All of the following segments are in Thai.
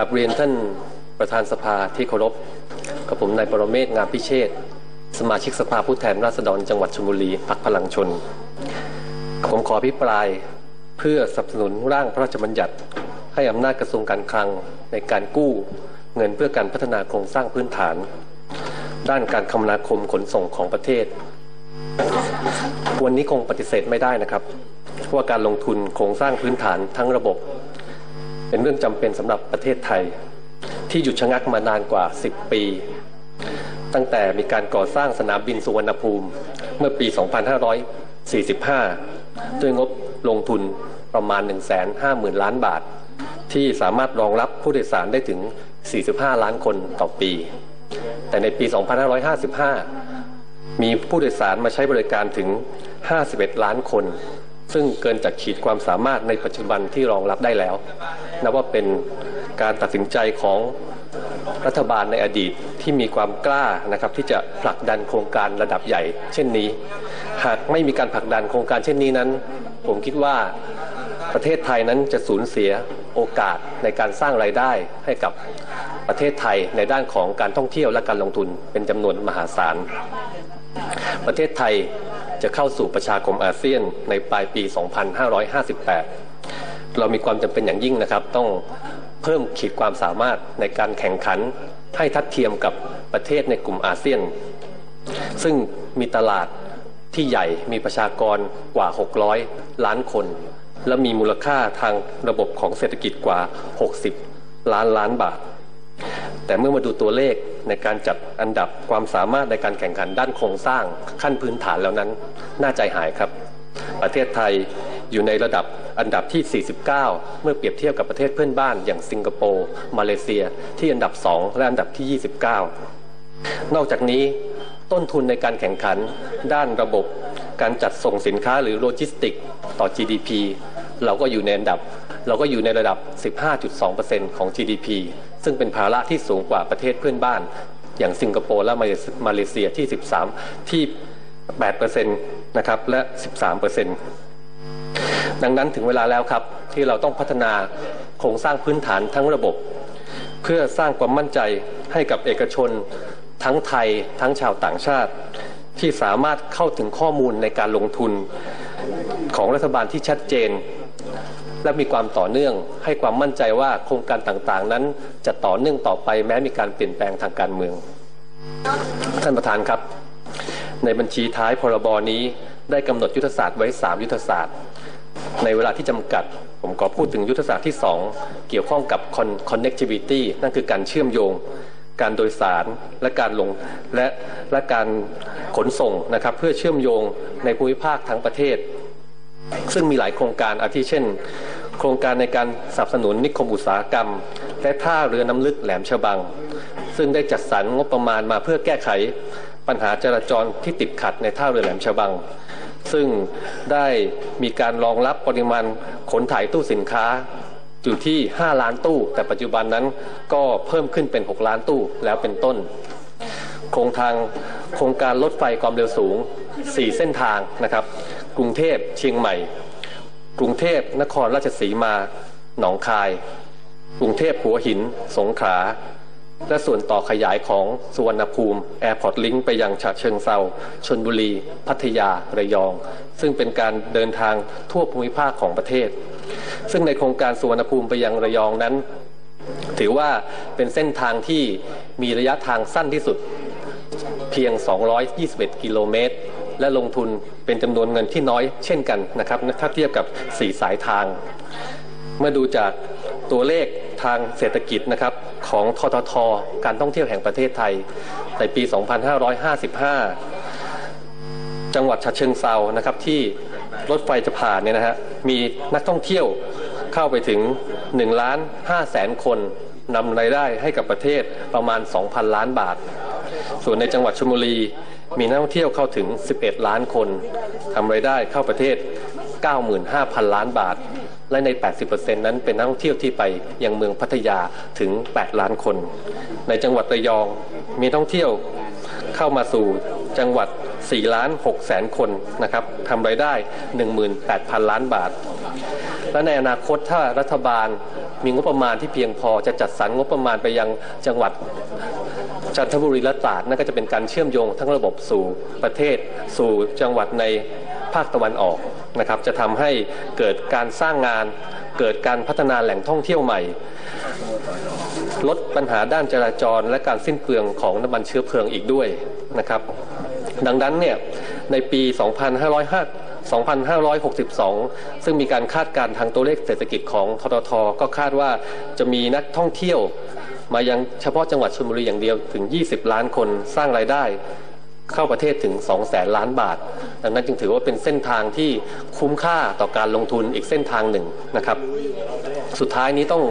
กราบเรียนท่านประธานสภาที่เคารพกับผมนายปรเมศงามพิเชษสมาชิกสภาผู้แทนราษฎรจังหวัดชลบุรีพักพลังชน ผมขอพิปรายเพื่อสนับสนุนร่างพระราชบัญญัติ ให้อำนาจกระทรวงการคลังในการกู้เงินเพื่อการพัฒนาโครงสร้างพื้นฐาน ด้านการคมนาคมขนส่งของประเทศ วันนี้คงปฏิเสธไม่ได้นะครับว่าการลงทุนโครงสร้างพื้นฐานทั้งระบบ เป็นเรื่องจำเป็นสำหรับประเทศไทย ที่หยุดชะงักมานานกว่า 10 ปี ตั้งแต่มีการก่อสร้างสนามบินสุวรรณภูมิเมื่อปี 2545 ด้วยงบลงทุนประมาณ 150,000 ล้านบาท ที่สามารถรองรับผู้โดยสารได้ถึง 45 ล้านคนต่อปี แต่ในปี 2555 มีผู้โดยสารมาใช้บริการถึง 51 ล้านคน ซึ่งเกินจากขีดความสามารถในปัจจุบันที่รองรับได้แล้ว นับว่าเป็นการตัดสินใจของรัฐบาลในอดีตที่มีความกล้านะครับที่จะผลักดันโครงการระดับใหญ่ เช่นนี้ หากไม่มีการผลักดันโครงการเช่นนี้นั้น ผมคิดว่าประเทศไทยนั้นจะสูญเสียโอกาสในการสร้างรายได้ให้กับประเทศไทยในด้านของการท่องเที่ยวและการลงทุนเป็นจำนวนมหาศาล ประเทศไทย จะเข้าสู่ประชาคมอาเซียนในปลายปี 2558 เรามีความจำเป็นอย่างยิ่งนะครับ ต้องเพิ่มขีดความสามารถในการแข่งขันให้ทัดเทียมกับประเทศในกลุ่มอาเซียน ซึ่งมีตลาดที่ใหญ่มีประชากรกว่า 600 ล้านคน และมีมูลค่าทางระบบของเศรษฐกิจกว่า 60 ล้านล้านบาท แต่เมื่อมาดูตัวเลข ในการจัดอันดับความสามารถในการแข่งขันด้านโครงสร้างขั้นพื้นฐานแล้วนั้น น่าใจหายครับ ประเทศไทยอยู่ในระดับอันดับที่ 49 เมื่อเปรียบเทียบกับประเทศเพื่อนบ้าน อย่างสิงคโปร์มาเลเซีย ที่อันดับ 2 และอันดับที่ 29 นอกจากนี้ต้นทุนในการแข่งขัน ด้านระบบ การจัดส่งสินค้าหรือโลจิสติก ต่อ GDP เราก็อยู่ในอันดับ เราก็อยู่ในระดับ 15.2%ของ GDP ซึ่งเป็นภาระที่สูงกว่าประเทศเพื่อนบ้าน อย่างสิงคโปร์และมาเลเซียที่ 13 ที่ 8%นะครับและ 13%ดังนั้นถึงเวลาแล้วครับที่เราต้องพัฒนาโครงสร้างพื้นฐานทั้งระบบ เพื่อสร้างความมั่นใจให้กับเอกชน ทั้งไทยทั้งชาวต่างชาติ ที่สามารถเข้าถึงข้อมูลในการลงทุนของรัฐบาลที่ชัดเจน และมีความต่อเนื่อง ให้ความมั่นใจว่าโครงการต่างๆ นั้นจะต่อเนื่องต่อไปแม้มีการเปลี่ยนแปลงทางการเมือง ท่านประธานครับ ในบัญชีท้ายพรบนี้ได้กำหนดยุทธศาสตร์ไว้ 3 ยุทธศาสตร์ ในเวลาที่จำกัด ผมขอพูดถึงยุทธศาสตร์ที่ 2 เกี่ยวข้องกับ connectivity นั่นคือการเชื่อมโยงการโดยสารและการลงและและการขนส่งนะครับเพื่อเชื่อมโยงในภูมิภาคทั้งประเทศ ซึ่งมีหลายโครงการอาทิเช่น โครงการในการสนับสนุนนิคมอุตสาหกรรม และท่าเรือน้ำลึกแหลมฉบัง ซึ่งได้จัดสรรงบประมาณมาเพื่อแก้ไขปัญหาจราจรที่ติดขัดในท่าเรือแหลมฉบัง ซึ่งได้มีการรองรับปริมาณขนถ่ายตู้สินค้าอยู่ที่ 5 ล้านตู้ แต่ปัจจุบันนั้นก็เพิ่มขึ้นเป็น 6 ล้านตู้แล้วเป็นต้น โครงทางโครงการรถไฟความเร็วสูง 4 เส้นทางนะครับ กรุงเทพเชียงใหม่ กรุงเทพนครราชสีมา หนองคาย กรุงเทพหัวหิน สงขลาและส่วนต่อขยายของสุวรรณภูมิแอร์พอร์ตลิงก์ไปยังฉะเชิงเซาชนบุรี พัทยา ระยอง ซึ่งเป็นการเดินทางทั่วภูมิภาคของประเทศ ซึ่งในโครงการสุวรรณภูมิไปยังระยองนั้น ถือว่าเป็นเส้นทางที่มีระยะทางสั้นที่สุด พียง 221 กิโลเมตร และลงทุนเป็นจำนวนเงินที่น้อยเช่นกันนะครับถ้าเทียบกับ 4 สายทาง เมื่อดูจากตัวเลขทางเศรษฐกิจนะครับของททท การท่องเที่ยวแห่งประเทศไทย ในปี 2555 จังหวัดฉะเชิงเซานะครับที่รถไฟจะผ่านเนี่ยนะฮะมีนักท่องเที่ยวเข้าไปถึง1ล้าน5แสนคนนำรายได้ให้กับประเทศประมาณ 2,000 ล้านบาท ส่วนในจังหวัดชลบุรีมีนักท่องเที่ยวเข้าถึง 11 ล้านคนทำรายได้เข้าประเทศ 95,000 ล้านบาท และใน 80%นั้นเป็นนักท่องเที่ยวที่ไปยังเมืองพัทยาถึง 8 ล้านคน ในจังหวัดระยองมีนักท่องเที่ยวเข้ามาสู่จังหวัด 4 ล้าน6แสนคนนะครับทำรายได้ 18,000 ล้านบาท และในอนาคตถ้ารัฐบาลมีงบประมาณที่เพียงพอจะจัดสรรงบประมาณไปยังจังหวัด จันทบุรีและตราดนั่นก็จะเป็นการเชื่อมโยงทั้งระบบสู่ประเทศสู่จังหวัดในภาคตะวันออกนะครับจะทำให้เกิดการสร้างงาน เกิดการพัฒนาแหล่งท่องเที่ยวใหม่ ลดปัญหาด้านจราจรและการสิ้นเปลืองของน้ำมันเชื้อเพลิงอีกด้วยนะครับดังนั้นเนี่ยในปี 2505 2562 ซึ่งมีการคาดการณ์ทางตัวเลขเศรษฐกิจของทททก็คาดว่าจะมีนักท่องเที่ยว มายังเฉพาะจังหวัดชลบุรีอย่างเดียวถึง 20 ล้านคนสร้างรายได้เข้าประเทศถึง2แสนล้านบาท ดังนั้นจึงถือว่าเป็นเส้นทางที่คุ้มค่าต่อการลงทุนอีกเส้นทางหนึ่งนะครับ สุดท้ายนี้ต้อง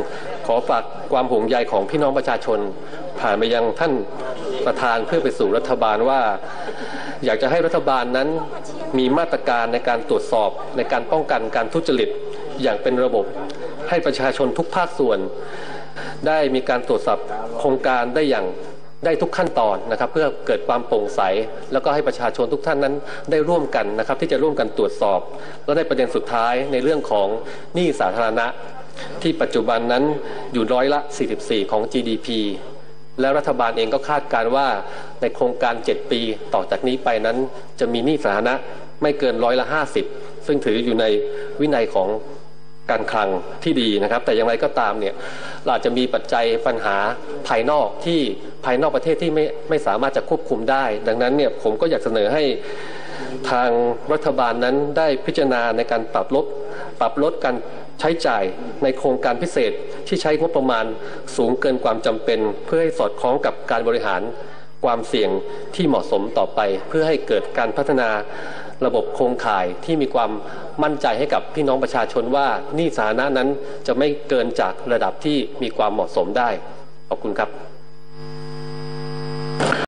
ขอฝากความห่วงใยของพี่น้องประชาชน ผ่านไปยังท่านประธานเพื่อไปสู่รัฐบาลว่า อยากจะให้รัฐบาลนั้นมีมาตรการในการตรวจสอบในการป้องกันการทุจริตอย่างเป็นระบบให้ประชาชนทุกภาคส่วน ได้มีการตรวจสอบโครงการได้อย่างได้ทุกขั้นตอนนะครับ เพื่อเกิดความโปร่งใส แล้วก็ให้ประชาชนทุกท่านนั้นได้ร่วมกันนะครับ ที่จะร่วมกันตรวจสอบ แล้วได้ประเด็นสุดท้ายในเรื่องของหนี้สาธารณะ ที่ปัจจุบันนั้นอยู่ร้อยละ 44 ของ GDP และรัฐบาลเองก็คาดการว่าในโครงการ 7 ปีต่อจากนี้ไปนั้น จะมีหนี้สาธารณะไม่เกินร้อยละ 50 ซึ่งถืออยู่ในวินัยของการคลังที่ดีนะครับ แต่อย่างไรก็ตามเนี่ยเราอาจจะมีปัจจัยปัญหาภายนอกที่ภายนอกประเทศที่ไม่ไม่สามารถจะควบคุมได้ ดังนั้นเนี่ยผมก็อยากเสนอให้ทางรัฐบาลนั้นได้พิจารณาในการปรับลด ปรับลดการใช้จ่ายในโครงการพิเศษที่ใช้งบประมาณสูงเกินความจำเป็น เพื่อให้สอดคล้องกับการบริหารความเสี่ยงที่เหมาะสมต่อไป เพื่อให้เกิดการพัฒนาระบบโครงข่ายที่มีความมั่นใจให้กับพี่น้องประชาชนว่านี้สาธารณะนั้นจะไม่เกินจากระดับที่มีความเหมาะสมได้ขอบคุณครับ